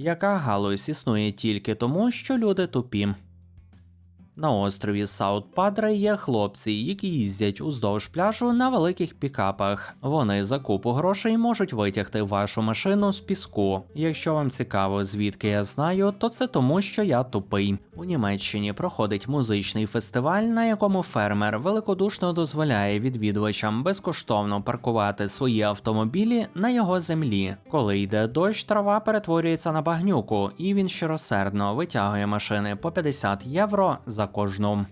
яка галузь існує тільки тому, що люди тупі. На острові Саут Падре є хлопці, які їздять уздовж пляжу на великих пікапах. Вони за купу грошей можуть витягти вашу машину з піску. Якщо вам цікаво, звідки я знаю, то це тому, що я тупий. У Німеччині проходить музичний фестиваль, на якому фермер великодушно дозволяє відвідувачам безкоштовно паркувати свої автомобілі на його землі. Коли йде дощ, трава перетворюється на багнюку, і він щиросердно витягує машини по 50 євро за кожну.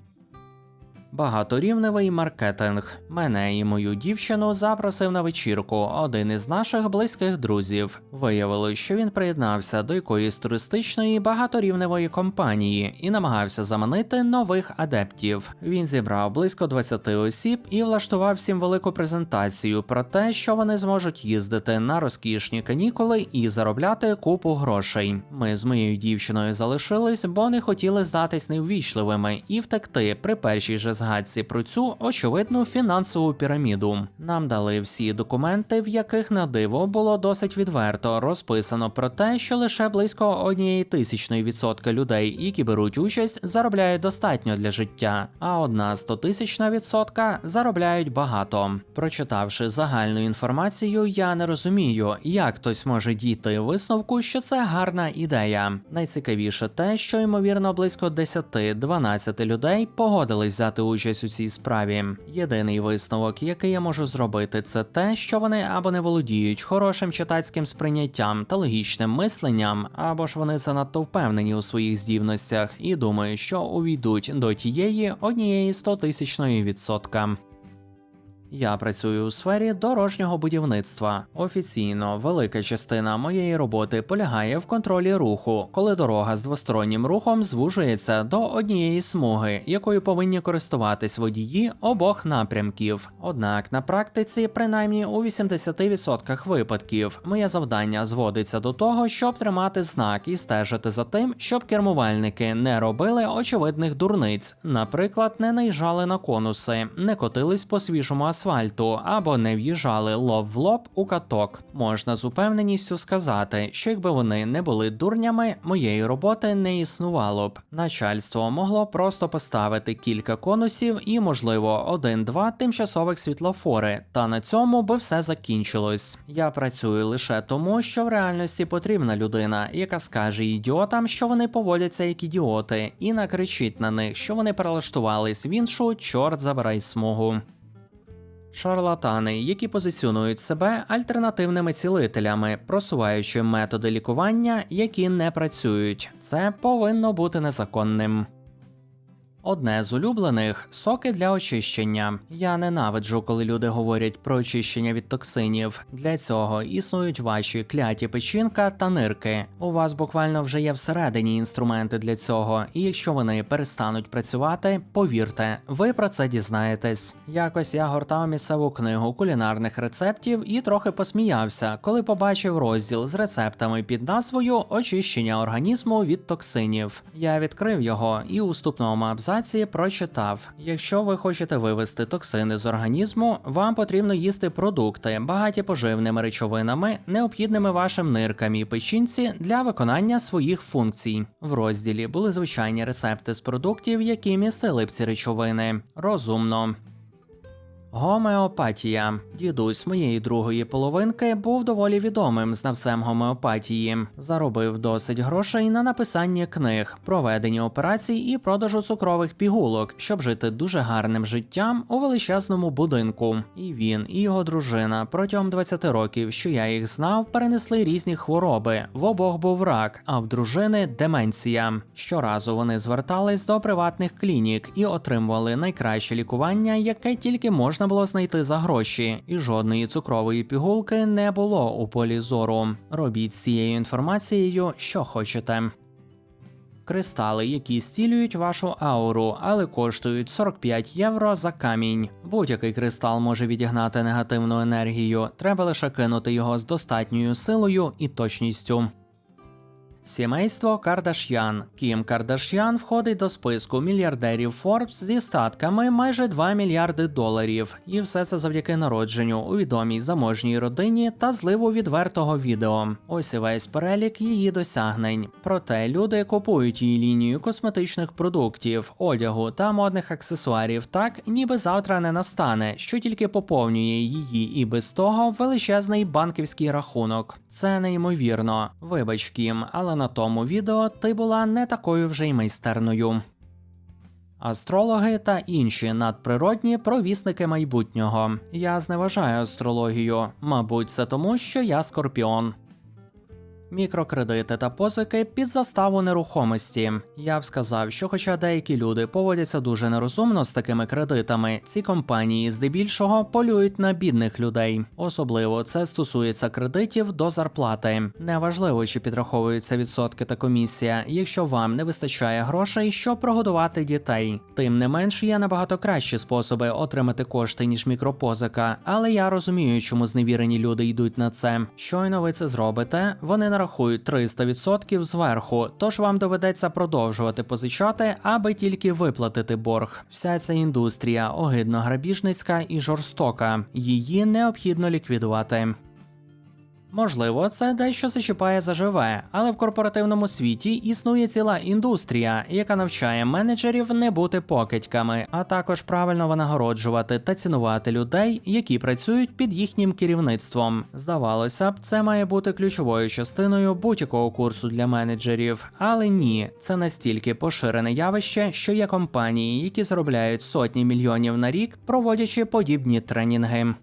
Багаторівневий маркетинг. Мене і мою дівчину запросив на вечірку один із наших близьких друзів. Виявилось, що він приєднався до якоїсь туристичної багаторівневої компанії і намагався заманити нових адептів. Він зібрав близько 20 осіб і влаштував всім велику презентацію про те, що вони зможуть їздити на розкішні канікули і заробляти купу грошей. Ми з моєю дівчиною залишились, бо не хотіли здатись неввічливими і втекти при першій же згадці про цю очевидну фінансову піраміду. Нам дали всі документи, в яких на диво було досить відверто розписано про те, що лише близько однієї тисячної відсотка людей, які беруть участь, заробляють достатньо для життя, а одна стотисячна відсотка заробляють багато. Прочитавши загальну інформацію, я не розумію, як хтось може дійти висновку, що це гарна ідея. Найцікавіше те, що ймовірно близько 10-12 людей погодились взяти участь у цій справі. Єдиний висновок, який я можу зробити, це те, що вони або не володіють хорошим читацьким сприйняттям та логічним мисленням, або ж вони занадто впевнені у своїх здібностях і думають, що увійдуть до тієї однієї стотисячної відсотка. Я працюю у сфері дорожнього будівництва. Офіційно велика частина моєї роботи полягає в контролі руху, коли дорога з двостороннім рухом звужується до однієї смуги, якою повинні користуватись водії обох напрямків. Однак на практиці, принаймні у 80% випадків, моє завдання зводиться до того, щоб тримати знак і стежити за тим, щоб кермувальники не робили очевидних дурниць, наприклад, не наїжджали на конуси, не котились по свіжому асфальту або не в'їжджали лоб в лоб у каток. Можна з упевненістю сказати, що якби вони не були дурнями, моєї роботи не існувало б. Начальство могло просто поставити кілька конусів і, можливо, один-два тимчасових світлофори, та на цьому би все закінчилось. Я працюю лише тому, що в реальності потрібна людина, яка скаже ідіотам, що вони поводяться як ідіоти, і накричить на них, що вони перелаштувались в іншу, чорт забирай смугу. Шарлатани, які позиціонують себе альтернативними цілителями, просуваючи методи лікування, які не працюють. Це повинно бути незаконним. Одне з улюблених соки для очищення. Я ненавиджу, коли люди говорять про очищення від токсинів. Для цього існують ваші кляті печінка та нирки. У вас буквально вже є всередині інструменти для цього, і якщо вони перестануть працювати, повірте, ви про це дізнаєтесь. Якось я гортав місцеву книгу кулінарних рецептів і трохи посміявся, коли побачив розділ з рецептами під назвою Очищення організму від токсинів. Я відкрив його і у вступному абзаці прочитав: якщо ви хочете вивести токсини з організму, вам потрібно їсти продукти, багаті поживними речовинами, необхідними вашим ниркам і печінці для виконання своїх функцій. В розділі були звичайні рецепти з продуктів, які містили б ці речовини. Розумно. Гомеопатія. Дідусь моєї другої половинки був доволі відомим знавцем гомеопатії. Заробив досить грошей на написання книг, проведення операцій і продажу цукрових пігулок, щоб жити дуже гарним життям у величезному будинку. І він, і його дружина протягом 20 років, що я їх знав, перенесли різні хвороби. В обох був рак, а в дружини деменція. Щоразу вони звертались до приватних клінік і отримували найкраще лікування, яке тільки можна було знайти за гроші, і жодної цукрової пігулки не було у полі зору. Робіть з цією інформацією, що хочете. Кристали, які стілюють вашу ауру, але коштують 45 євро за камінь. Будь-який кристал може відігнати негативну енергію, треба лише кинути його з достатньою силою і точністю. Сімейство Кардаш'ян. Кім Кардаш'ян входить до списку мільярдерів Forbes зі статками майже 2 мільярди доларів. І все це завдяки народженню у відомій заможній родині та зливу відвертого відео. Ось і весь перелік її досягнень. Проте люди купують її лінію косметичних продуктів, одягу та модних аксесуарів так, ніби завтра не настане, що тільки поповнює її і без того величезний банківський рахунок. Це неймовірно. Вибач, Кім, але на тому відео ти була не такою вже й майстерною. Астрологи та інші надприродні провісники майбутнього. Я зневажаю астрологію, мабуть, це тому, що я скорпіон. Мікрокредити та позики під заставу нерухомості. Я б сказав, що хоча деякі люди поводяться дуже нерозумно з такими кредитами, ці компанії здебільшого полюють на бідних людей. Особливо це стосується кредитів до зарплати. Неважливо, чи підраховуються відсотки та комісія, якщо вам не вистачає грошей, щоб прогодувати дітей. Тим не менш, є набагато кращі способи отримати кошти ніж мікропозика, але я розумію, чому зневірені люди йдуть на це. Щойно ви це зробите, вони нарахують 300% зверху, тож вам доведеться продовжувати позичати, аби тільки виплатити борг. Вся ця індустрія огидно грабіжницька і жорстока. Її необхідно ліквідувати. Можливо, це дещо зачіпає заживе, але в корпоративному світі існує ціла індустрія, яка навчає менеджерів не бути покидьками, а також правильно винагороджувати та цінувати людей, які працюють під їхнім керівництвом. Здавалося б, це має бути ключовою частиною будь-якого курсу для менеджерів, але ні, це настільки поширене явище, що є компанії, які заробляють сотні мільйонів на рік, проводячи подібні тренінги.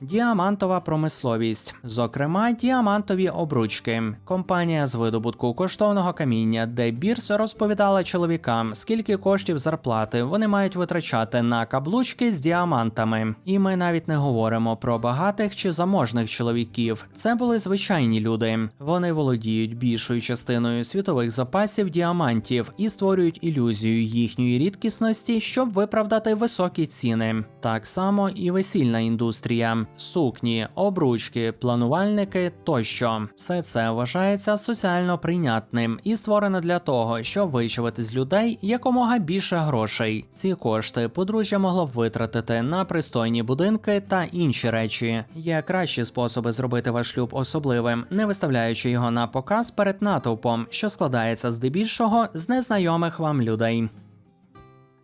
Діамантова промисловість, зокрема, діамантові обручки. Компанія з видобутку коштовного каміння, де Бірс розповідала чоловікам, скільки коштів зарплати вони мають витрачати на каблучки з діамантами. І ми навіть не говоримо про багатих чи заможних чоловіків. Це були звичайні люди. Вони володіють більшою частиною світових запасів діамантів і створюють ілюзію їхньої рідкісності, щоб виправдати високі ціни. Так само і весільна індустрія сукні, обручки, планувальники тощо. Все це вважається соціально прийнятним і створено для того, щоб вичавити з людей якомога більше грошей. Ці кошти подружжя могло б витратити на пристойні будинки та інші речі. Є кращі способи зробити ваш шлюб особливим, не виставляючи його на показ перед натовпом, що складається здебільшого з незнайомих вам людей.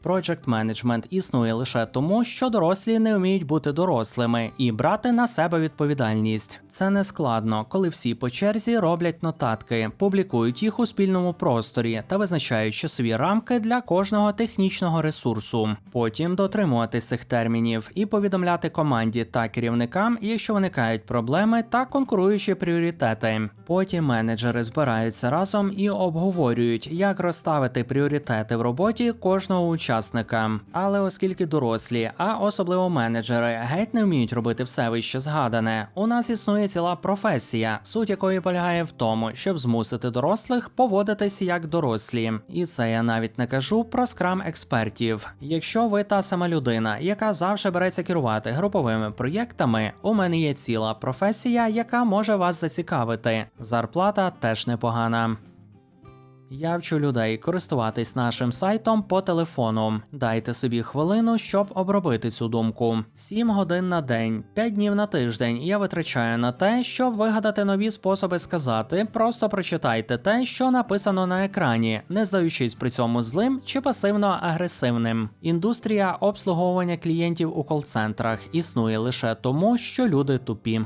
Project Management існує лише тому, що дорослі не вміють бути дорослими і брати на себе відповідальність. Це не складно, коли всі по черзі роблять нотатки, публікують їх у спільному просторі та визначають часові рамки для кожного технічного ресурсу. Потім дотримуватись цих термінів і повідомляти команді та керівникам, якщо виникають проблеми та конкуруючі пріоритети. Потім менеджери збираються разом і обговорюють, як розставити пріоритети в роботі кожного учасника. Але оскільки дорослі, а особливо менеджери, геть не вміють робити все вище згадане, у нас існує ціла професія, суть якої полягає в тому, щоб змусити дорослих поводитися як дорослі. І це я навіть не кажу про скрам експертів. Якщо ви та сама людина, яка завжди береться керувати груповими проєктами, у мене є ціла професія, яка може вас зацікавити. Зарплата теж непогана. Я вчу людей користуватись нашим сайтом по телефону. Дайте собі хвилину, щоб обробити цю думку. 7 годин на день, 5 днів на тиждень я витрачаю на те, щоб вигадати нові способи сказати. Просто прочитайте те, що написано на екрані, не здаючись при цьому злим чи пасивно агресивним. Індустрія обслуговування клієнтів у кол-центрах існує лише тому, що люди тупі.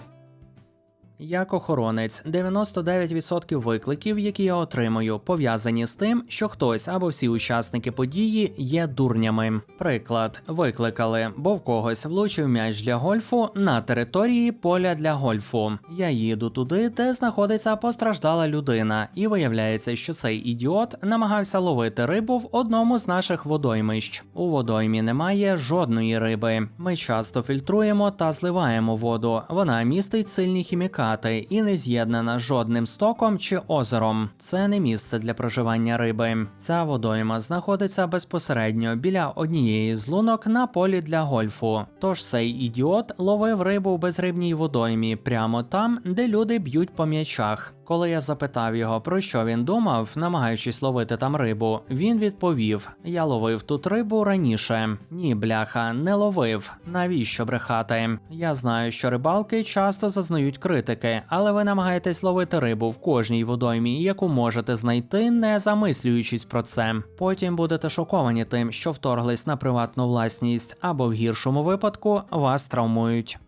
Як охоронець, 99% викликів, які я отримую, пов'язані з тим, що хтось або всі учасники події є дурнями. Приклад, викликали, бо в когось влучив м'яч для гольфу на території поля для гольфу. Я їду туди, де знаходиться постраждала людина, і виявляється, що цей ідіот намагався ловити рибу в одному з наших водоймищ. У водоймі немає жодної риби. Ми часто фільтруємо та зливаємо воду. Вона містить сильні хімікати і не з'єднана жодним стоком чи озером. Це не місце для проживання риби. Ця водойма знаходиться безпосередньо біля однієї з лунок на полі для гольфу. Тож цей ідіот ловив рибу в безрибній водоймі прямо там, де люди б'ють по м'ячах. Коли я запитав його, про що він думав, намагаючись ловити там рибу, він відповів: Я ловив тут рибу раніше. Ні, бляха, не ловив. Навіщо брехати? Я знаю, що рибалки часто зазнають критики, але ви намагаєтесь ловити рибу в кожній водоймі, яку можете знайти, не замислюючись про це. Потім будете шоковані тим, що вторглись на приватну власність, або в гіршому випадку вас травмують.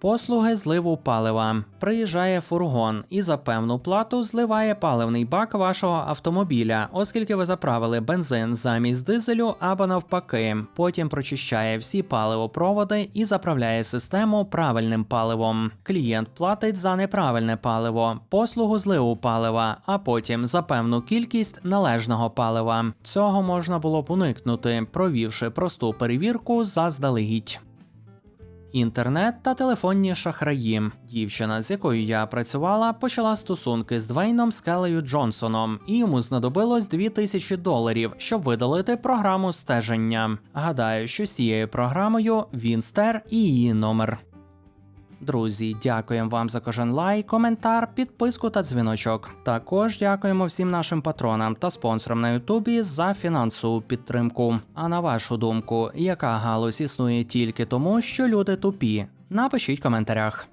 Послуги зливу палива. Приїжджає фургон і за певну плату зливає паливний бак вашого автомобіля, оскільки ви заправили бензин замість дизелю або навпаки. Потім прочищає всі паливопроводи і заправляє систему правильним паливом. Клієнт платить за неправильне паливо, послугу зливу палива, а потім за певну кількість належного палива. Цього можна було б уникнути, провівши просту перевірку заздалегідь. Інтернет та телефонні шахраї. Дівчина, з якою я працювала, почала стосунки з Двейном Скелею Джонсоном, і йому знадобилось 2000 доларів, щоб видалити програму стеження. Гадаю, що з цією програмою він стер і її номер. Друзі, дякуємо вам за кожен лайк, коментар, підписку та дзвіночок. Також дякуємо всім нашим патронам та спонсорам на Ютубі за фінансову підтримку. А на вашу думку, яка галузь існує тільки тому, що люди тупі? Напишіть в коментарях.